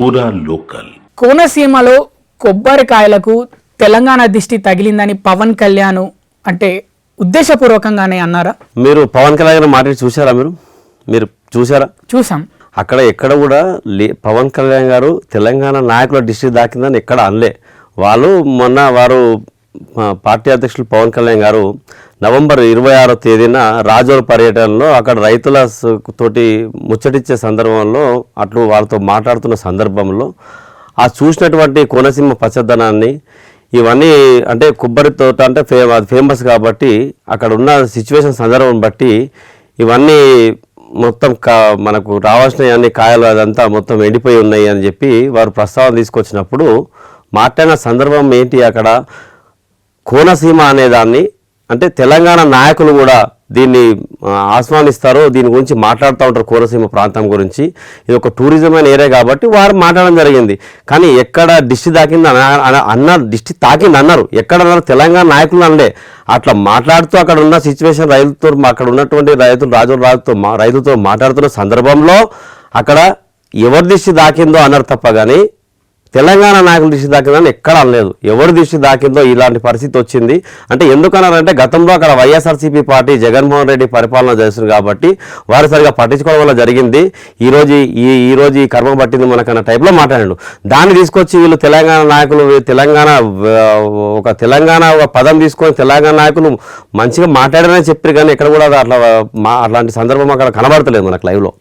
పూరా లోకల్. కోనసీమలో కొబ్బరికాయలకు తెలంగాణ దిష్టి తగిలిందని పవన్ కళ్యాణ్ అంటే ఉద్దేశపూర్వకంగానే అన్నారా? మీరు పవన్ కళ్యాణ్ గారి మాట చూసారా మీరు? మీరు చూసారా చూసాం అక్కడ ఎక్కడ కూడా లే పవన్ కళ్యాణ్ గారు తెలంగాణ నాయకుల డిస్ట్రిక్ట్ దాకిందని ఎక్కడ అనలే. వాళ్ళు మొన్న వారు పార్టీ అధ్యక్షులు పవన్ కళ్యాణ్ గారు నవంబర్ ఇరవై ఆరో తేదీన రాజోల పర్యటనలో అక్కడ రైతుల తోటి ముచ్చటిచ్చే సందర్భంలో అట్లు వాళ్ళతో మాట్లాడుతున్న సందర్భంలో ఆ చూసినటువంటి కోనసీమ పచ్చదనాన్ని ఇవన్నీ అంటే కొబ్బరి తోట అంటే ఫే అది ఫేమస్ కాబట్టి అక్కడ ఉన్న సిచ్యువేషన్ సందర్భం బట్టి ఇవన్నీ మొత్తం కా మనకు రావాల్సిన అన్ని కాయలు అదంతా మొత్తం ఎండిపోయి ఉన్నాయి అని చెప్పి వారు ప్రస్తావన తీసుకొచ్చినప్పుడు మాట్లాడిన సందర్భం ఏంటి అక్కడ? కోనసీమ అనేదాన్ని అంటే తెలంగాణ నాయకులు కూడా దీన్ని ఆస్వాదిస్తారు దీని గురించి మాట్లాడుతూ ఉంటారు కోనసీమ ప్రాంతం గురించి. ఇది ఒక టూరిజం అయిన ఏరియా కాబట్టి వారు మాట్లాడడం జరిగింది. కానీ ఎక్కడ దిష్టి తాకింది అన్న దిష్టి తాకింది అన్నారు. ఎక్కడ అన్నారు? తెలంగాణ నాయకులు అనలే అట్లా మాట్లాడుతూ అక్కడ ఉన్న సిచ్యువేషన్ రైతులతో అక్కడ ఉన్నటువంటి రైతులు రాజుల రాజుతో మా రైతులతో మాట్లాడుతున్న సందర్భంలో అక్కడ ఎవరి దిష్టి దాకిందో అన్నారు తప్ప కానీ తెలంగాణ నాయకుల దృష్టి దాకిందని ఎక్కడ అనలేదు. ఎవరి దృష్టి దాకిందో ఇలాంటి పరిస్థితి వచ్చింది. అంటే ఎందుకన్నారంటే గతంలో అక్కడ వైఎస్ఆర్సీపీ పార్టీ జగన్మోహన్ రెడ్డి పరిపాలన చేస్తుంది కాబట్టి వారు సరిగా పట్టించుకోవడం వల్ల జరిగింది. ఈరోజు ఈ ఈరోజు ఈ కర్మ పట్టింది మనకన్న టైప్లో మాట్లాడాడు. దాన్ని తీసుకొచ్చి వీళ్ళు తెలంగాణ నాయకులు వీ- తెలంగాణ ఒక తెలంగాణ ఒక పదం తీసుకొని తెలంగాణ నాయకులు మంచిగా మాట్లాడారని చెప్పారు కానీ ఎక్కడ కూడా అట్లా మా అట్లాంటి సందర్భం అక్కడ కనబడతలేదు మనకు లైవ్లో